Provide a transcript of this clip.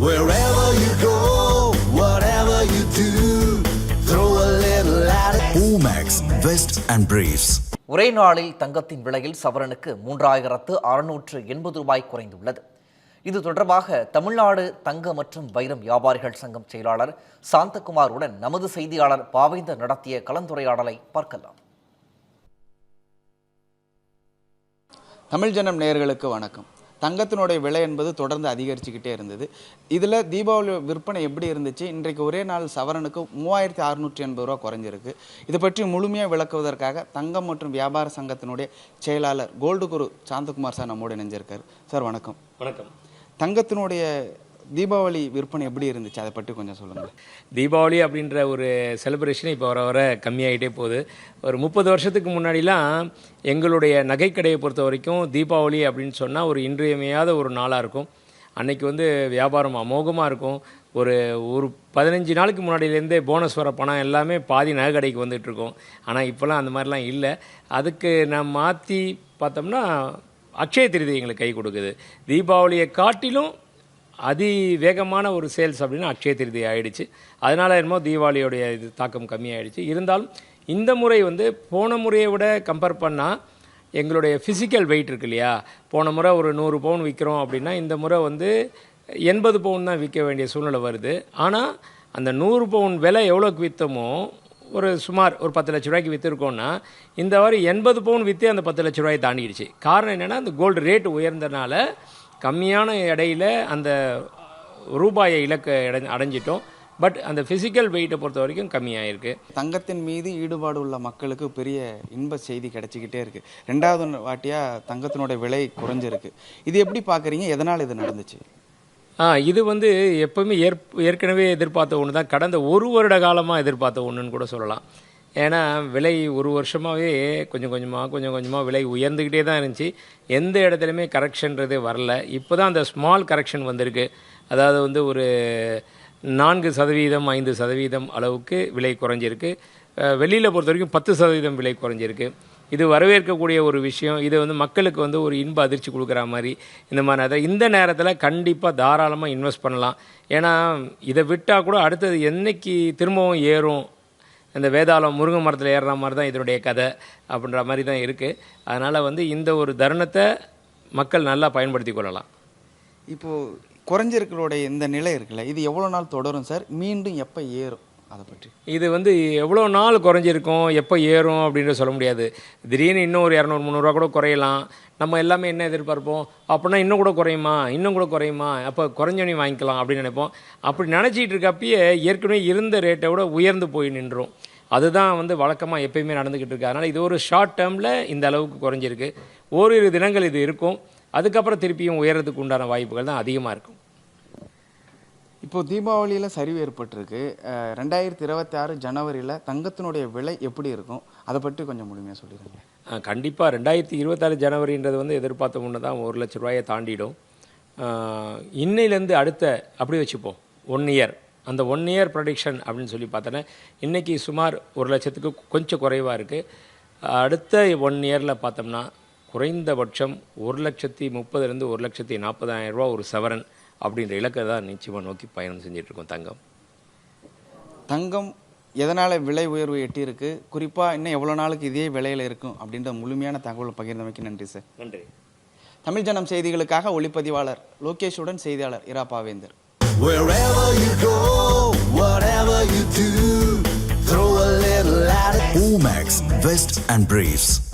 Wherever you go, whatever you do, throw a little at it. Omax, Vest and Briefs. ஒரே நாளில் தங்கத்தின் விலையில் சவரனுக்கு மூன்றாயிரத்து அறுநூற்று எண்பது ரூபாய் குறைந்துள்ளது இது தொடர்பாக தமிழ்நாடு தங்க மற்றும் வைரம் வியாபாரிகள் சங்கம் செயலாளர் சாந்தகுமாருடன் நமது செய்தியாளர் பாவேந்தர் நடத்திய கலந்துரையாடலை பார்க்கலாம் தமிழ் ஜனம் நேயர்களுக்கு வணக்கம் தங்கத்தினுடைய விலை என்பது தொடர்ந்து அதிகரிச்சுக்கிட்டே இருந்தது. இதில் தீபாவளி விற்பனை எப்படி இருந்துச்சு? இன்றைக்கு ஒரே நாள் சவரனுக்கு மூவாயிரத்தி அறுநூற்றி எண்பது ரூபா குறைஞ்சிருக்கு. இதை பற்றி முழுமையாக விளக்குவதற்காக தங்கம் மற்றும் வியாபார சங்கத்தினுடைய செயலாளர் கோல்டு குரு சாந்தகுமார் சார் நம்மோடு இணைஞ்சிருக்காரு. சார் வணக்கம். வணக்கம். தங்கத்தினுடைய தீபாவளி விற்பனை எப்படி இருந்துச்சு? அதை பற்றி கொஞ்சம் சொல்லுங்கள் தீபாவளி அப்படின்ற ஒரு செலிப்ரேஷன் இப்போ வர வர கம்மியாகிட்டே போகுது. ஒரு முப்பது வருஷத்துக்கு முன்னாடிலாம் எங்களுடைய நகைக்கடையை பொறுத்த வரைக்கும் தீபாவளி அப்படின்னு சொன்னால் ஒரு இன்றியமையாத ஒரு நாளாக இருக்கும். அன்னைக்கு வந்து வியாபாரம் அமோகமாக இருக்கும். ஒரு ஒரு பதினஞ்சு நாளுக்கு முன்னாடியிலேருந்தே போனஸ் வர பணம் எல்லாமே பாதி நகை கடைக்கு வந்துட்டுருக்கோம் ஆனால் இப்போலாம் அந்த மாதிரிலாம் இல்லை. அதுக்கு நான் மாற்றி பார்த்தோம்னா அக்ஷய திருதி எங்களுக்கு கை கொடுக்குது. தீபாவளியை காட்டிலும் அதிவேகமான ஒரு சேல்ஸ் அப்படின்னு அக்ஷய திருதி ஆகிடுச்சு அதனால் என்னமோ தீபாவளியோடைய இது தாக்கம் கம்மியாயிடுச்சு. இருந்தாலும் இந்த முறை வந்து போன முறையை விட கம்பேர் பண்ணால் எங்களுடைய ஃபிசிக்கல் வெயிட் இருக்கு இல்லையா? போன முறை ஒரு நூறு பவுன் விற்கிறோம் அப்படின்னா இந்த முறை வந்து எண்பது பவுன் தான் விற்க வேண்டிய சூழ்நிலை வருது. ஆனால் அந்த நூறு பவுன் விலை எவ்வளோக்கு விற்றமோ ஒரு சுமார் ஒரு பத்து லட்ச ரூபாய்க்கு விற்றுருக்கோன்னா இந்த வாரம் எண்பது பவுன் விற்றே அந்த பத்து லட்ச ரூபாய் தாண்டிடுச்சு. காரணம் என்னென்னா அந்த கோல்டு ரேட் உயர்ந்தனால கம்மியான எடையில் அந்த ரூபாயை இலக்க அடை அடைஞ்சிட்டோம். பட் அந்த ஃபிசிக்கல் வெயிட்டை பொறுத்த வரைக்கும் கம்மியாயிருக்கு. தங்கத்தின் மீது ஈடுபாடு உள்ள மக்களுக்கு பெரிய இன்ப செய்தி கிடைச்சிக்கிட்டே இருக்கு. ரெண்டாவது வாட்டியாக தங்கத்தினுடைய விலை குறைஞ்சிருக்கு. இது எப்படி பார்க்குறீங்க எதனால் இது நடந்துச்சு? ஆ இது வந்து எப்பவுமே ஏற் ஏற்கனவே எதிர்பார்த்த ஒன்று தான் கடந்த ஒரு வருட காலமாக எதிர்பார்த்த ஒன்றுன்னு கூட சொல்லலாம். ஏன்னா விலை ஒரு வருஷமாகவே கொஞ்சம் கொஞ்சமாக கொஞ்சம் கொஞ்சமாக விலை உயர்ந்துக்கிட்டே தான் இருந்துச்சு. எந்த இடத்துலையுமே கரெக்ஷன்றது வரல. இப்போ தான் அந்த ஸ்மால் கரெக்ஷன் வந்திருக்கு. அதாவது வந்து ஒரு நான்கு சதவீதம் ஐந்து சதவீதம் அளவுக்கு விலை குறைஞ்சிருக்கு. வெளியில் பொறுத்த வரைக்கும் பத்து சதவீதம் விலை குறைஞ்சிருக்கு. இது வரவேற்கக்கூடிய ஒரு விஷயம். இது வந்து மக்களுக்கு வந்து ஒரு இன்ப அதிர்ச்சி கொடுக்குற மாதிரி இந்த மாதிரி. அதை இந்த நேரத்தில் கண்டிப்பாக தாராளமாக இன்வெஸ்ட் பண்ணலாம். ஏன்னா இதை விட்டால் கூட அடுத்தது என்னைக்கு திரும்பவும் ஏறும்? இந்த வேதாளம் முருங்கை மரத்தில் ஏறுற மாதிரி தான் இதனுடைய கதை அப்படின்ற மாதிரி தான் இருக்குது அதனால் வந்து இந்த ஒரு தருணத்தை மக்கள் நல்லா பயன்படுத்தி கொள்ளலாம். இப்போது குறைஞ்சிருக்களுடைய இந்த நிலை இருக்குல்ல இது எவ்வளோ நாள் தொடரும் சார்? மீண்டும் எப்போ ஏறும்? அதை பற்றி இது வந்து எவ்வளோ நாள் குறைஞ்சிருக்கும் எப்போ ஏறும் அப்படின்னு சொல்ல முடியாது. திடீர்னு இன்னும் ஒரு இரநூறு முந்நூறுரூவா கூட குறையலாம். நம்ம எல்லாமே என்ன எதிர்பார்ப்போம்? அப்படின்னா இன்னும் கூட குறையுமா? இன்னும் கூட குறையுமா? அப்போ குறைஞ்சோனி வாங்கிக்கலாம் அப்படின்னு நினைப்போம். அப்படி நினச்சிட்டு இருக்கப்பயே ஏற்கனவே இருந்த ரேட்டை விட உயர்ந்து போய் நின்றோம். அதுதான் வந்து வழக்கமாக எப்பயுமே நடந்துக்கிட்டு இருக்கு. அதனால் இது ஒரு ஷார்ட் டேர்மில் இந்த அளவுக்கு குறைஞ்சிருக்கு. ஓரிரு தினங்கள் இது இருக்கும். அதுக்கப்புறம் திருப்பியும் உயரத்துக்கு உண்டான வாய்ப்புகள் தான் அதிகமாக இருக்கும். இப்போ தீபாவளியில் சரிவு ஏற்பட்டிருக்கு. ரெண்டாயிரத்தி இருபத்தி ஆறு ஜனவரியில் தங்கத்தினுடைய விலை எப்படி இருக்கும்? அதை பற்றி கொஞ்சம் முழுமையாக சொல்லிடுங்க. கண்டிப்பாக ரெண்டாயிரத்தி இருபத்தாறு ஜனவரின்றது வந்து எதிர்பார்த்த முன்னே தான் ஒரு லட்ச ரூபாயை தாண்டிடும். இன்னையிலேருந்து அடுத்த அப்படி வச்சுப்போம். ஒன் இயர் அந்த ஒன் இயர் ப்ரொடிக்ஷன் அப்படின்னு சொல்லி பார்த்தோன்னா இன்றைக்கி சுமார் ஒரு லட்சத்துக்கு கொஞ்சம் குறைவாக இருக்குது அடுத்த ஒன் இயரில் பார்த்தோம்னா குறைந்தபட்சம் ஒரு லட்சத்தி முப்பதுலேருந்து ஒரு லட்சத்தி நாற்பதாயிரம் ரூபா ஒரு சவரன். அப்படின்ற இலக்கை தான் நிச்சயமாக நோக்கி பயணம் செஞ்சிட்ருக்கோம் தங்கம். தங்கம் எதனால் விலை உயர்வு எட்டியிருக்கு? குறிப்பாக இன்னும் எவ்வளோ நாளுக்கு இதே விலையில் இருக்கும் அப்படின்ற முழுமையான தகவல் பகிர்ந்தமைக்கு நன்றி சார். நன்றி. தமிழ் ஜனம் செய்திகளுக்காக ஒளிப்பதிவாளர் லோகேஷுடன் செய்தியாளர் இரா பாவேந்தர். Omax, Vest and Briefs.